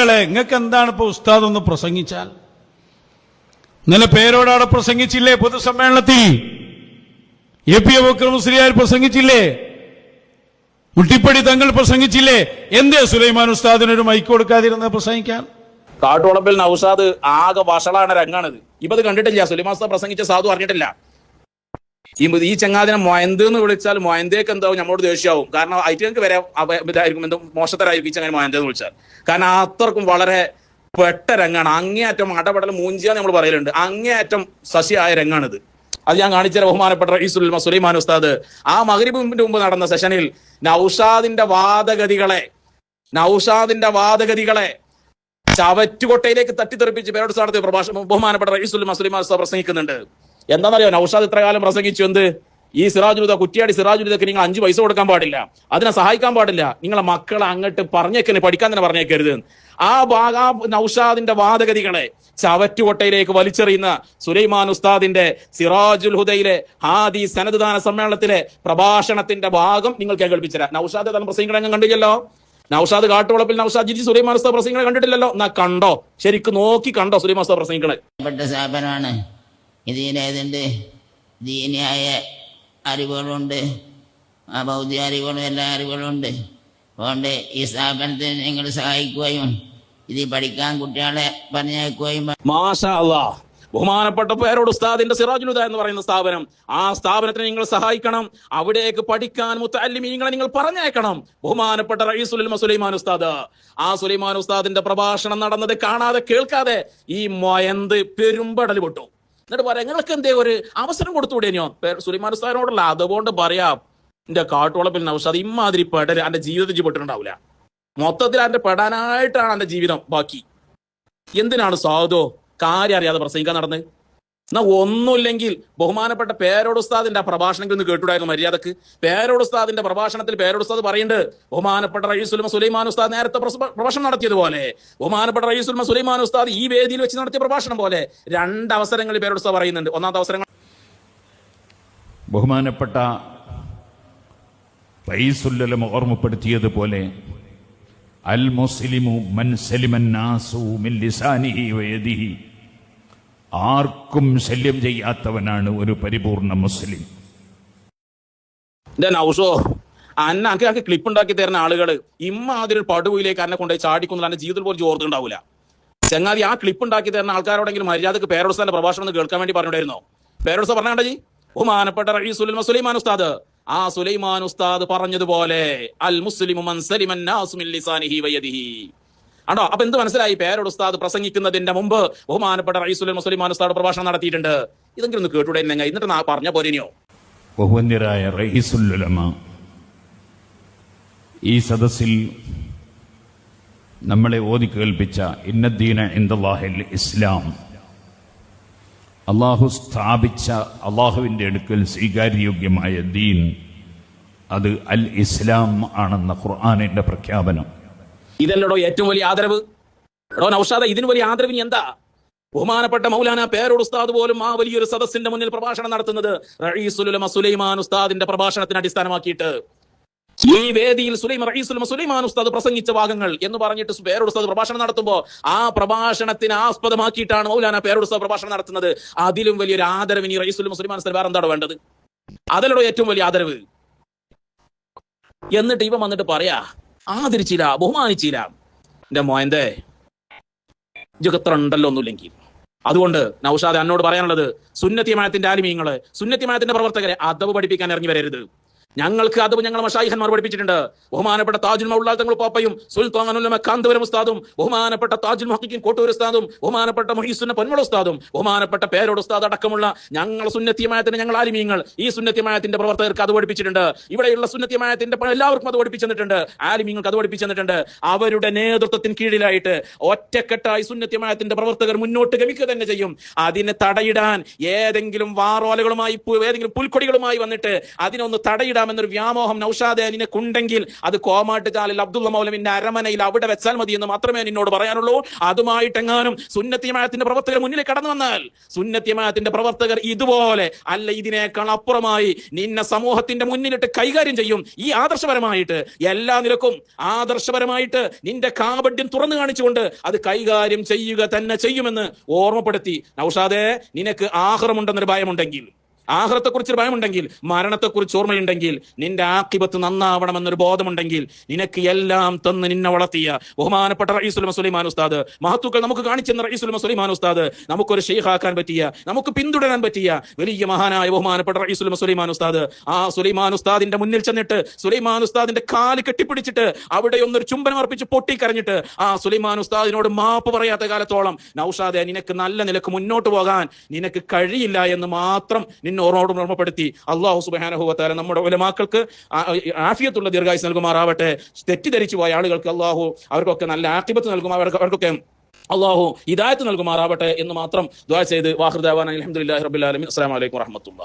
മക്കളെ നിങ്ങൾക്ക് എന്താണ് ഇപ്പൊ ഉസ്താദ് ഒന്ന് പ്രസംഗിച്ചാൽ? ഇന്നലെ പേരോടാണ് പ്രസംഗിച്ചില്ലേ പൊതുസമ്മേളനത്തിൽ? എ പി അബൂക്കർ മുസ്ലിയാർ പ്രസംഗിച്ചില്ലേ? മുട്ടിപ്പടി തങ്ങൾ പ്രസംഗിച്ചില്ലേ? എന്തേ സുലൈമാൻ ഉസ്താദിനൊരു മൈക്ക് കൊടുക്കാതിരുന്ന പ്രസംഗിക്കാൻ? കാട്ടുവളപ്പിൽ നൗസാദ് ആകെ വഷളാണ് രംഗാണിത്. ഇപ്പൊ കണ്ടിട്ടില്ല. സുലിമാസ്ത പ്രസംഗിച്ച സാധു അറിഞ്ഞിട്ടില്ല. ഈ ഈ ചങ്ങാതിനെ മൊയന്ത് എന്ന് വിളിച്ചാൽ മൊയന്തേക്ക് എന്താവും? നമ്മളോട് ദേഷ്യമാവും. കാരണം ഐറ്റങ്ങൾക്ക് വരെ ഇതായിരിക്കും. എന്തോ മോശത്തരായിരിക്കും ഈ ചങ്ങാതി മൊയന്ത് എന്ന് വിളിച്ചാൽ. കാരണം അത്രക്കും വളരെ പെട്ട രംഗാണ് അങ്ങേയറ്റം അടപടൽ മൂഞ്ചിയാന്ന് നമ്മൾ പറയലുണ്ട്. അങ്ങേയറ്റം ശശിയായ രംഗാണിത്. അത് ഞാൻ കാണിച്ച ബഹുമാനപ്പെട്ട റഈസുൽ സുലൈമാൻ ഉസ്താദ്. ആ മകരിബിന്റെ മുമ്പ് നടന്ന സെഷനിൽ നൌഷാദിന്റെ വാദഗതികളെ നൌഷാദിന്റെ വാദഗതികളെ ചവറ്റുകൊട്ടയിലേക്ക് തട്ടിത്തെറിപ്പിച്ച് പേരോട് സ്ഥാനത്ത് പ്രഭാഷണം ബഹുമാനപ്പെട്ട റഈസുൽ മസ്ലിമാൻ ഉസ്താദ് പ്രസംഗിക്കുന്നുണ്ട്. എന്താണെന്നറിയോ? നൌഷാദ് ഇത്ര കാലം പ്രസംഗിച്ചു എന്ത്? ഈ സിറാജുലുദ കുറ്റിയാടി സിറാജുലുദക്ക് നിങ്ങൾ അഞ്ച് പൈസ കൊടുക്കാൻ പാടില്ല. അതിനെ സഹായിക്കാൻ പാടില്ല. നിങ്ങളെ മക്കളെ അങ്ങോട്ട് പറഞ്ഞേക്കരുത് പഠിക്കാൻ തന്നെ പറഞ്ഞേക്കരുത്. ആ ഭാഗ നൌഷാദിന്റെ വാദഗതികളെ ചവറ്റുകൊട്ടയിലേക്ക് വലിച്ചെറിയുന്ന സുലൈമാൻ ഉസ്താദിന്റെ സിറാജുൽ ഹുദയിലെ ഹാദി സനദ്ദാന സമ്മേളനത്തിലെ പ്രഭാഷണത്തിന്റെ ഭാഗം നിങ്ങൾ കേൾപ്പിച്ചരാം നൌഷാദ് തന്നെ പ്രസംഗിക്കണം കണ്ടില്ലല്ലോ? നൌഷാദ് കാട്ടുവളപ്പിൽ നൌഷാദ് ജിജി സുലൈമാൻ ഉസ്താദ് പ്രസംഗങ്ങളെ കണ്ടിട്ടില്ലല്ലോ? എന്നാ കണ്ടോ? ശരിക്കും നോക്കി കണ്ടോ സുലൈമാൻ ഉസ്താദ് പ്രസംഗിക്കണേ ഇതിനേതുണ്ട് ദീനിയായ അറിവുകളുണ്ട്. ഭൗതിക അറിവുകളും എല്ലാ അറിവുകളും ഉണ്ട് അതുകൊണ്ട് ഈ സ്ഥാപനത്തിന് നിങ്ങൾ സഹായിക്കുകയും ഇത് പഠിക്കാൻ കുട്ടികളെ പറഞ്ഞയക്കുകയും ബഹുമാനപ്പെട്ട പേരോട് ഉസ്താദിന്റെ സിറാജുലുദ എന്ന് പറയുന്ന സ്ഥാപനം. ആ സ്ഥാപനത്തിന് നിങ്ങൾ സഹായിക്കണം. അവിടേക്ക് പഠിക്കാൻ മുത്തല്ലിമീങ്ങളെ നിങ്ങൾ പറഞ്ഞേക്കണം ബഹുമാനപ്പെട്ട ഉലമ സുലൈമാൻ ഉസ്താദ്. ആ സുലൈമാൻ ഉസ്താദിന്റെ പ്രഭാഷണം നടന്നത് കാണാതെ കേൾക്കാതെ ഈ മൊയന്ത് പെരുമ്പടൽ വിട്ടു എന്നിട്ട് പറയാം നിങ്ങൾക്ക് എന്തേ ഒരു അവസരം കൊടുത്തുവിടേനോ സുലൈമാൻ ഉസ്താദിനോടുള്ള അതുകൊണ്ട് പറയാം എന്റെ കാട്ടുവളപ്പിൽ നൗഷാദ് ഇമാതിരി പെടൽ എന്റെ ജീവിതത്തിൽ പെട്ടിട്ടുണ്ടാവില്ല മൊത്തത്തിൽ എന്റെ പെടാനായിട്ടാണ് എന്റെ ജീവിതം ബാക്കി. എന്തിനാണ് സാധോ കാര്യം അറിയാതെ പ്രസംഗിക്കാൻ നടന്ന്? എന്നാ ഒന്നുമില്ലെങ്കിൽ ബഹുമാനപ്പെട്ട പേരോടുസ്താദിന്റെ ആ പ്രഭാഷണത്തിൽ ഒന്ന് കേട്ടുണ്ടായിരുന്നു മര്യാദയ്ക്ക്. പേരോടുസ്താദിന്റെ പ്രഭാഷണത്തിൽ പേരോടുസ്താദ് പറയുന്നുണ്ട് ബഹുമാനപ്പെട്ട റയീസുൽമ സുലൈമാൻ ഉസ്താദ് നേരത്തെ പ്രഭാഷണം നടത്തിയതുപോലെ ബഹുമാനപ്പെട്ട റയീസുൽമ സുലൈമാൻ ഉസ്താദ് ഈ വേദിയിൽ വെച്ച് നടത്തിയ പ്രഭാഷണം പോലെ രണ്ട് അവസരങ്ങളിൽ പേരോടുസ്താദ് പറയുന്നുണ്ട്. ഒന്നാമത്തെ അവസരങ്ങൾ ബഹുമാനപ്പെട്ട റയീസുല്ലം ഓർമ്മപ്പെടുത്തിയതുപോലെ അൽ മുസ്ലിമു മൻ സലിമൻ നാസു മിൻ ലിസാനിഹി വയദിഹി ആർക്കും ശല്യം ചെയ്യാത്തവനാണ് ഒരു പരിപൂർണ മുസ്ലിം. നൗഷോ അന്ന അനക്ക് അനക്ക് ക്ലിപ്പ് ഉണ്ടാക്കി തരുന്ന ആളുകൾ ഇമ്മാതിരി പടുവിലേക്ക് എന്നെ കൊണ്ടുപോയി ചാടിക്കുന്നത് എന്റെ ജീവിതത്തിൽ പോലും ഓർത്തുണ്ടാവില്ല ചങ്ങാതി ആ ക്ലിപ്പ് ഉണ്ടാക്കി തരുന്ന ആൾക്കാരോടെങ്കിലും മര്യാദയ്ക്ക് പേരോത്സവന്റെ പ്രഭാഷണം ഒന്ന് കേൾക്കാൻ വേണ്ടി പറഞ്ഞിട്ടുണ്ടായിരുന്നോ? പേരോട്സ് പറഞ്ഞാണ്ട ബഹുമാനപ്പെട്ട റഈസുൽ സുലൈമാൻ ഉസ്താദ്. ആ സുലൈമാൻ ഉസ്താദ് പറഞ്ഞതുപോലെ അൽ നാസു വയദിഹി ആണോ? അപ്പൊ എന്ത് മനസ്സിലായി? പേരോട് ഉസ്താദ് പ്രസംഗിക്കുന്നതിന്റെ മുമ്പ് ബഹുമാനപ്പെട്ട റൈസുൽ മുസ്ലിമാൻ ഉസ്താദ് പ്രഭാഷണം നടത്തിയിട്ടുണ്ട്. ഇതെങ്കിലും ഒന്ന് കേട്ടൂടെ എന്നിട്ട് നാ പറഞ്ഞ പോലെയോ ബഹുവന്യരായ റയീസുല്ലുലമ ഈ സദസ്സിൽ നമ്മളെ ഓതി കേൾപ്പിച്ച ഇന്നദ്ദീന ഇന്ദാഹിൽ ഇസ്ലാം അള്ളാഹു സ്ഥാപിച്ച അള്ളാഹുവിന്റെ അടുക്കൽ സ്വീകാര്യോഗ്യമായ ദീൻ അത് അൽ ഇസ്ലാം ആണെന്ന ഖുർആാനിന്റെ പ്രഖ്യാപനം. ഇതല്ലടോ ഏറ്റവും വലിയ ആദരവ്. എടോ നൌഷാദ ഇതിന് വലിയ ആദരവിന് എന്താ? ബഹുമാനപ്പെട്ട മൗലാന പേരോട് ഉസ്താദ് പോലും ആ വലിയൊരു സദസ്സിന്റെ മുന്നിൽ പ്രഭാഷണം നടത്തുന്നത് സുലൈമാൻ ഉസ്താദിന്റെ പ്രഭാഷണത്തിന് അടിസ്ഥാനമാക്കിയിട്ട്. ഈ വേദിയിൽ സുലൈം റഹീസുലമ സുലൈമാൻ ഉസ്താദ് പ്രസംഗിച്ച ഭാഗങ്ങൾ എന്ന് പറഞ്ഞിട്ട് പേരോട് ഉസ്താദ് പ്രഭാഷണം നടത്തുമ്പോൾ ആ പ്രഭാഷണത്തിന് ആസ്പദമാക്കിയിട്ടാണ് മൗലാന പേരോട് ഉസ്താദ് പ്രഭാഷണം നടത്തുന്നത്. അതിലും വലിയൊരു ആദരവിന് ഈ റഈസുലുമ സുലൈമാൻ ഉസ്താദ് വേറെ എന്താണ് വേണ്ടത്? അതല്ലടോ ഏറ്റവും വലിയ ആദരവ്. എന്നിട്ട് ഇവ വന്നിട്ട് പറയാ ആദരിച്ചില്ല ബഹുമാനിച്ചില്ല. എന്റെ മോയന്തേ ഇതൊക്കെ ഉണ്ടല്ലോ ഒന്നുമില്ലെങ്കിൽ അതുകൊണ്ട് നൌഷാദ് എന്നോട് പറയാനുള്ളത് സുന്നത്തിമായത്തിന്റെ ആലിമീങ്ങൾ സുന്നത്തിമായത്തിന്റെ പ്രവർത്തകരെ അതവ് പഠിപ്പിക്കാൻ ഇറങ്ങി വരരുത്. ഞങ്ങൾക്ക് അത് ഞങ്ങൾ മഷായിഹന്മാർ പഠിപ്പിച്ചിട്ടുണ്ട്. ബഹുമാനപ്പെട്ട താജുൽ മൗലാൽ തങ്ങൾ പാപ്പയും സുൽത്താനുൽ കാന്തപുരം ഉസ്താദും ബഹുമാനപ്പെട്ട താജുൽ മഹക്കിൻ കോട്ടൂർ ഉസ്താദും ബഹുമാനപ്പെട്ട മഹീസുന്ന പൊന്മള ഉസ്താദും ബഹുമാനപ്പെട്ട പേരോട് ഉസ്താദ് അടക്കമുള്ള ഞങ്ങൾ സുന്നത്തിയമായത്തിന് ഞങ്ങൾ ആലിമീങ്ങൾ ഈ സുന്നത്തിയമായത്തിന്റെ പ്രവർത്തകർക്ക് അത് പഠിപ്പിച്ചിട്ടുണ്ട്. ഇവിടെയുള്ള സുന്നത്തിയമായത്തിന്റെ പ- എല്ലാവർക്കും അത് പഠിപ്പിച്ചെന്നിട്ടുണ്ട് ആലിമീങ്ങൾക്ക് അത് പഠിപ്പിച്ചെന്നിട്ടുണ്ട് അവരുടെ നേതൃത്വത്തിന് കീഴിലായിട്ട് ഒറ്റക്കെട്ടായി സുന്നത്തിയമായത്തിന്റെ പ്രവർത്തകർ മുന്നോട്ട് ഗമിക്കുക തന്നെ ചെയ്യും. അതിനെ തടയിടാൻ ഏതെങ്കിലും വാറോലകളുമായി ഏതെങ്കിലും പുൽക്കൊടികളുമായി വന്നിട്ട് അതിനൊന്ന് തടയിടാൻ എന്നൊരു വ്യാമോഹം നൌഷാദെ നിനക്കുണ്ടെങ്കിൽ അത് കോമാട്ട് ചാലിൽ അബ്ദുള്ള മൗലമിന്റെ അരമനയിൽ അവിടെ വെച്ചാൽ മതി എന്ന് മാത്രമേ നിന്നോട് പറയാനുള്ളൂ. അതുമായിട്ടെങ്ങാനും സുന്നത്തിമായത്തിന്റെ പ്രവർത്തകർ മുന്നിൽ കടന്നു വന്നാൽ സുന്നത്തിമായത്തിന്റെ പ്രവർത്തകർ ഇതുപോലെ അല്ല ഇതിനേക്കാൾ അപ്പുറമായി നിന്നെ സമൂഹത്തിന്റെ മുന്നിലിട്ട് കൈകാര്യം ചെയ്യും. ഈ ആദർശപരമായിട്ട് എല്ലാ നിലക്കും ആദർശപരമായിട്ട് നിന്റെ കാപഡ്യം തുറന്നു കാണിച്ചുകൊണ്ട് അത് കൈകാര്യം ചെയ്യുക തന്നെ ചെയ്യുമെന്ന് ഓർമ്മപ്പെടുത്തി. നൌഷാദെ നിനക്ക് ആഹ്റമുണ്ടെന്നൊരു ഭയമുണ്ടെങ്കിൽ ആഹ്റത്തെക്കുറിച്ച് ഭയമുണ്ടെങ്കിൽ മരണത്തെക്കുറിച്ച് ഓർമ്മയുണ്ടെങ്കിൽ നിന്റെ ആക്കിബത്ത് നന്നാവണമെന്നൊരു ബോധമുണ്ടെങ്കിൽ നിനക്ക് എല്ലാം തന്ന് നിന്നെ വളർത്തിയ ബഹുമാനപ്പെട്ട റയീസുലമ സുലൈമാൻ ഉസ്താദ് മഹത്തുക്കൾ നമുക്ക് കാണിച്ചെന്ന റയീസുലമ സുലൈമാൻ ഉസ്താദ് നമുക്കൊരു ഷെയ്ഖാക്കാൻ പറ്റിയ നമുക്ക് പിന്തുടരാൻ പറ്റിയ വലിയ മഹാനായ ബഹുമാനപ്പെട്ട റയീസുലമ സുലൈമാൻ ഉസ്താദ്. ആ സുലൈമാൻ ഉസ്താദിന്റെ മുന്നിൽ ചെന്നിട്ട് സുലൈമാൻ ഉസ്താദിന്റെ കാൽ കെട്ടിപ്പിടിച്ചിട്ട് അവിടെ ഒന്നൊരു ചുംബനം അർപ്പിച്ച് പൊട്ടിക്കരഞ്ഞിട്ട് ആ സുലൈമാൻ ഉസ്താദിനോട് മാപ്പ് പറയാത്ത കാലത്തോളം നൌഷാദെ നിനക്ക് നല്ല നിലയ്ക്ക് മുന്നോട്ട് പോകാൻ നിനക്ക് കഴിയില്ല എന്ന് മാത്രം നിന്നോരോട് ഓർമ്മപ്പെടുത്തി അള്ളാഹു സുബാനഹുവത്താല നമ്മുടെ ഉലമാക്കൾക്ക് ആഫിയത്തുള്ള ദീർഘായുസ് നൽകുമാറാവട്ടെ. തെറ്റിദ്ധരിച്ചു പോയ ആളുകൾക്ക് അള്ളാഹു അവർക്കൊക്കെ നല്ല ആക്കിബത്ത് നൽകും അവർക്ക് അവർക്കൊക്കെ അള്ളാഹു ഹിദായത്ത് നൽകുമാറാവട്ടെ എന്ന് മാത്രം ദ്വാ ചെയ്ത്. വാഹൃദാവാൻ അലഹമുല്ലാ റബുലാലമി അസ്സാം വലൈക്കും വറഹമത്തുള്ള